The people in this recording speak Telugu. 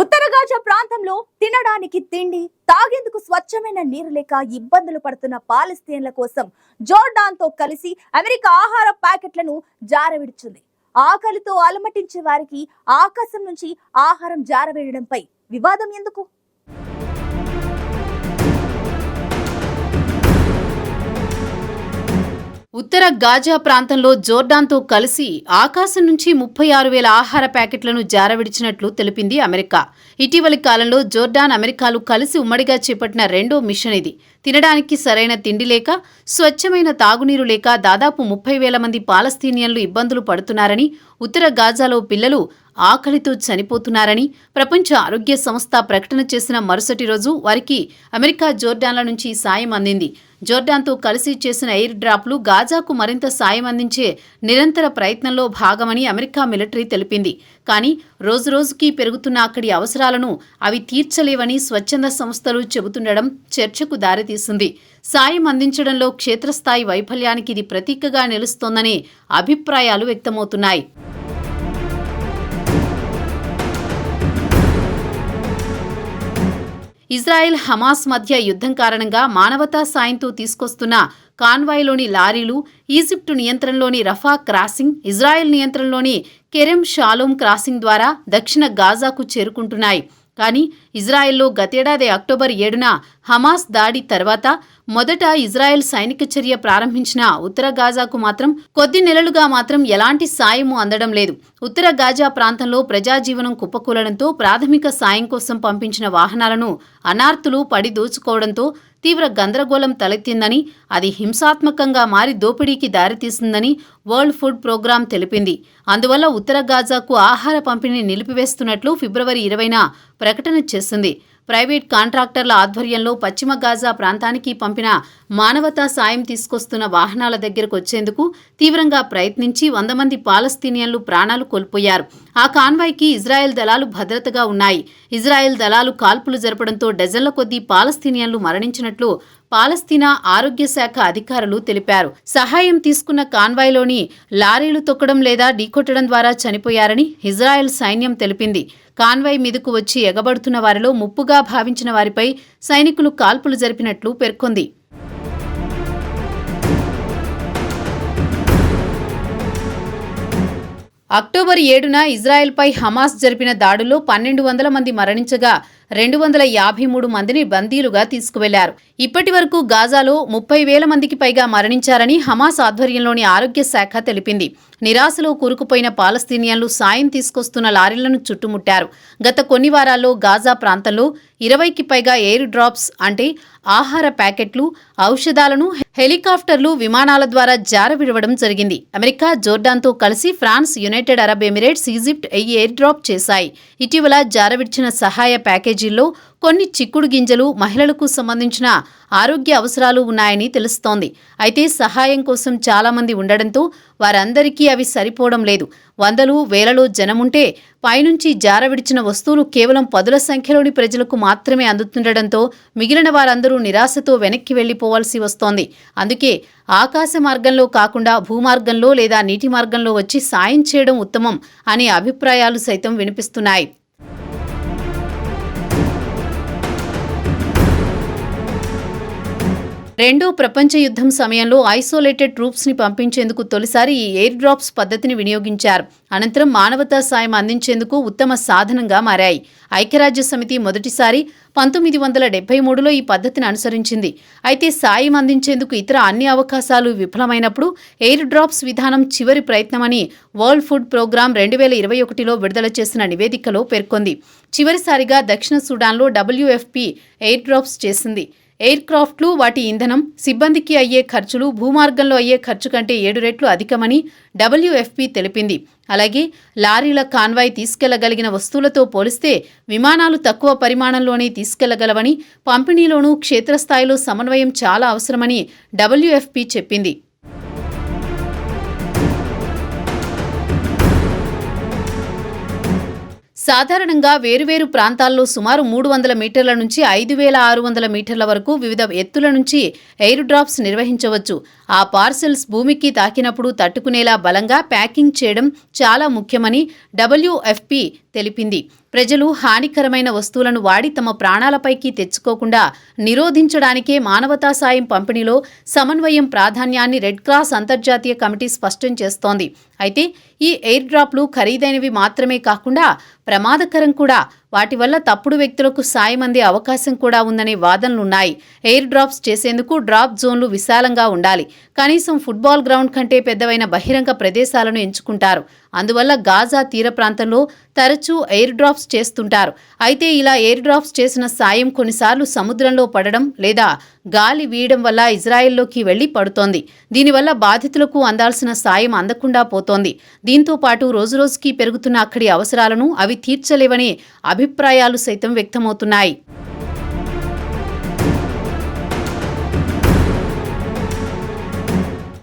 ఉత్తర గాజా ప్రాంతంలో తినడానికి తిండి తాగేందుకు స్వచ్ఛమైన నీరు లేక ఇబ్బందులు పడుతున్న పాలస్తీన్ల కోసం జోర్డాన్తో కలిసి అమెరికా ఆహార ప్యాకెట్లను జారవిడుచుంది. ఆకలితో అలమటించే వారికి ఆకాశం నుంచి ఆహారం జారవేయడంపై వివాదం ఎందుకు? ఉత్తర గాజా ప్రాంతంలో జోర్డాన్తో కలిసి ఆకాశం నుంచి ముప్పై ఆరు వేల ఆహార ప్యాకెట్లను జారవిడిచినట్లు తెలిపింది అమెరికా. ఇటీవలి కాలంలో జోర్డాన్ అమెరికాలు కలిసి ఉమ్మడిగా చేపట్టిన రెండో మిషన్ ఇది. తినడానికి సరైన తిండి లేక స్వచ్ఛమైన తాగునీరు లేక దాదాపు ముప్పై వేల మంది పాలస్తీనియన్లు ఇబ్బందులు పడుతున్నారని ఉత్తర గాజాలో పిల్లలు ఆకలితో చనిపోతున్నారని ప్రపంచ ఆరోగ్య సంస్థ ప్రకటన చేసిన మరుసటి రోజు వారికి అమెరికా జోర్డాన్ల నుంచి సాయం అందింది. జోర్డాన్తో కలిసి చేసిన ఎయిర్ డ్రాప్లు గాజాకు మరింత సాయం అందించే నిరంతర ప్రయత్నంలో భాగమని అమెరికా మిలిటరీ తెలిపింది. కానీ రోజురోజుకీ పెరుగుతున్న అక్కడి అవసరాలను అవి తీర్చలేవని స్వచ్ఛంద సంస్థలు చెబుతుండడం చర్చకు దారితీసింది. సాయం అందించడంలో క్షేత్రస్థాయి వైఫల్యానికి ఇది ప్రతీకగా నిలుస్తోందనే అభిప్రాయాలు వ్యక్తమవుతున్నాయి. ఇజ్రాయెల్ హమాస్ మధ్య యుద్ధం కారణంగా మానవతా సాయంతో తీసుకొస్తున్న కాన్వాయ్లోని లారీలు ఈజిప్టు నియంత్రణలోని రఫా క్రాసింగ్ ఇజ్రాయెల్ నియంత్రణలోని కెరెమ్ షాలోమ్ క్రాసింగ్ ద్వారా దక్షిణ గాజాకు చేరుకుంటున్నాయి. కానీ ఇజ్రాయెల్లో గతేడాది అక్టోబర్ ఏడున హమాస్ దాడి తర్వాత మొదట ఇజ్రాయెల్ సైనిక చర్య ప్రారంభించిన ఉత్తర గాజాకు మాత్రం కొద్ది నెలలుగా మాత్రం ఎలాంటి సాయము అందడం లేదు. ఉత్తర గాజా ప్రాంతంలో ప్రజాజీవనం కుప్పకూలడంతో ప్రాథమిక సాయం కోసం పంపించిన వాహనాలను అనార్థులు పడిదోచుకోవడంతో తీవ్ర గందరగోళం తలెత్తిందని అది హింసాత్మకంగా మారి దోపిడీకి దారితీసిందని వరల్డ్ ఫుడ్ ప్రోగ్రాం తెలిపింది. అందువల్ల ఉత్తర గాజాకు ఆహార పంపిణీ నిలిపివేస్తున్నట్లు ఫిబ్రవరి ఇరవైన ప్రకటన చేసింది. ప్రైవేట్ కాంట్రాక్టర్ల ఆధ్వర్యంలో పశ్చిమ గాజా ప్రాంతానికి పంపిన మానవతా సాయం తీసుకొస్తున్న వాహనాల దగ్గరకు వచ్చేందుకు తీవ్రంగా ప్రయత్నించి వంద మంది పాలస్తీనియన్లు ప్రాణాలు కోల్పోయారు. ఆ కాన్వాయ్కి ఇజ్రాయెల్ దళాలు భద్రతగా ఉన్నాయి. ఇజ్రాయెల్ దళాలు కాల్పులు జరపడంతో డజన్ల కొద్దీ పాలస్తీనియన్లు మరణించినట్లు పాలస్తీనా ఆరోగ్య శాఖ అధికారులు తెలిపారు. సహాయం తీసుకున్న కాన్వాయ్లోని లారీలు తొక్కడం లేదా ఢీకొట్టడం ద్వారా చనిపోయారని ఇజ్రాయెల్ సైన్యం తెలిపింది. కాన్వాయ్ మీదకు వచ్చి ఎగబడుతున్న వారిలో ముప్పుగా భావించిన వారిపై సైనికులు కాల్పులు జరిపినట్లు పేర్కొంది. అక్టోబర్ ఏడున ఇజ్రాయెల్పై హమాస్ జరిపిన దాడుల్లో పన్నెండు వందల మంది మరణించగా రెండు వందల యాభై మూడు మందిని బందీలుగా తీసుకువెళ్ళారు. ఇప్పటి వరకు గాజాలో ముప్పై వేల మందికి పైగా మరణించారని హమాస్ ఆధ్వర్యంలోని ఆరోగ్య శాఖ తెలిపింది. నిరాశలో కూరుకుపోయిన పాలస్తీనియన్లు సాయం తీసుకొస్తున్న లారీలను చుట్టుముట్టారు. గత కొన్ని వారాల్లో గాజా ప్రాంతంలో ఇరవైకి పైగా ఎయిర్ డ్రాప్స్ అంటే ఆహార ప్యాకెట్లు ఔషధాలను హెలికాప్టర్లు విమానాల ద్వారా జారవిడవడం జరిగింది. అమెరికా జోర్డాన్తో కలిసి France United Arab Emirates Egypt air drop చేశాయి. ఇటీవల జారవిడ్చిన సహాయ ప్యాకేజీల్లో కొన్ని చిక్కుడు గింజలు మహిళలకు సంబంధించిన ఆరోగ్య అవసరాలు ఉన్నాయని తెలుస్తోంది. అయితే సహాయం కోసం చాలామంది ఉండడంతో వారందరికీ అవి సరిపోవడం లేదు. వందలు వేలలో జనముంటే పైనుంచి జారవిడిచిన వస్తువులు కేవలం పదుల సంఖ్యలోని ప్రజలకు మాత్రమే అందుతుండటంతో మిగిలిన వారందరూ నిరాశతో వెనక్కి వెళ్ళిపోవాల్సి వస్తోంది. అందుకే ఆకాశ మార్గంలో కాకుండా భూమార్గంలో లేదా నీటి మార్గంలో వచ్చి సాయం చేయడం ఉత్తమం అనే అభిప్రాయాలు సైతం వినిపిస్తున్నాయి. రెండో ప్రపంచ యుద్ధం సమయంలో ఐసోలేటెడ్ ట్రూప్స్ని పంపించేందుకు తొలిసారి ఈ ఎయిర్ డ్రాప్స్ పద్ధతిని వినియోగించారు. అనంతరం మానవతా సాయం అందించేందుకు ఉత్తమ సాధనంగా మారాయి. ఐక్యరాజ్య సమితి మొదటిసారి పంతొమ్మిది వందల డెబ్బై మూడులో ఈ పద్ధతిని అనుసరించింది. అయితే సాయం అందించేందుకు ఇతర అన్ని అవకాశాలు విఫలమైనప్పుడు ఎయిర్ డ్రాప్స్ విధానం చివరి ప్రయత్నమని వరల్డ్ ఫుడ్ ప్రోగ్రాం రెండు వేల ఇరవై ఒకటిలో విడుదల చేసిన నివేదికలో పేర్కొంది. చివరిసారిగా దక్షిణ సూడాన్లో డబ్ల్యూఎఫ్పి ఎయిర్ డ్రాప్స్ చేసింది. ఎయిర్ క్రాఫ్ట్లు వాటి ఇంధనం సిబ్బందికి అయ్యే ఖర్చులు భూమార్గంలో అయ్యే ఖర్చు కంటే ఏడు రెట్లు అధికమని డబ్ల్యూఎఫ్పి తెలిపింది. అలాగే లారీల కాన్వాయ్ తీసుకెళ్ళగలిగిన వస్తువులతో పోలిస్తే విమానాలు తక్కువ పరిమాణంలోనే తీసుకెళ్ళగలవని పంపిణీలోనూ క్షేత్రస్థాయిలో సమన్వయం చాలా అవసరమని డబ్ల్యూఎఫ్పి చెప్పింది. సాధారణంగా వేరువేరు ప్రాంతాల్లో సుమారు మూడు వందల మీటర్ల నుంచి ఐదు వేల ఆరు వందల మీటర్ల వరకు వివిధ ఎత్తుల నుంచి ఎయిర్ డ్రాప్స్ నిర్వహించవచ్చు. ఆ పార్సెల్స్ భూమికి తాకినప్పుడు తట్టుకునేలా బలంగా ప్యాకింగ్ చేయడం చాలా ముఖ్యమని డబ్ల్యూఎఫ్పి తెలిపింది. ప్రజలు హానికరమైన వస్తువులను వాడి తమ ప్రాణాలపైకి తెచ్చుకోకుండా నిరోధించడానికే మానవతా సాయం పంపిణీలో సమన్వయం ప్రాధాన్యాన్ని రెడ్ క్రాస్ అంతర్జాతీయ కమిటీ స్పష్టం చేస్తోంది. అయితే ఈ ఎయిర్ డ్రాప్లు ఖరీదైనవి మాత్రమే కాకుండా ప్రమాదకరం కూడా వాటి వల్ల తప్పుడు వ్యక్తులకు సాయం అందే అవకాశం కూడా ఉందనే వాదనలున్నాయి. ఎయిర్ డ్రాప్స్ చేసేందుకు డ్రాప్ జోన్లు విశాలంగా ఉండాలి. కనీసం ఫుట్బాల్ గ్రౌండ్ కంటే పెద్దవైన బహిరంగ ప్రదేశాలను ఎంచుకుంటారు. అందువల్ల గాజా తీర ప్రాంతంలో తరచూ ఎయిర్ డ్రాప్స్ చేస్తుంటారు. అయితే ఇలా ఎయిర్ డ్రాప్స్ చేసిన సాయం కొన్నిసార్లు సముద్రంలో పడడం లేదా గాలి వీయడం వల్ల ఇజ్రాయెల్లోకి వెళ్ళి పడుతోంది. దీనివల్ల బాధితులకు అందాల్సిన సాయం అందకుండా పోతోంది. దీంతో పాటు రోజురోజుకి పెరుగుతున్న అక్కడి అవసరాలను అవి తీర్చలేవనే అభిప్రాయాలు సైతం వ్యక్తమవుతున్నాయి.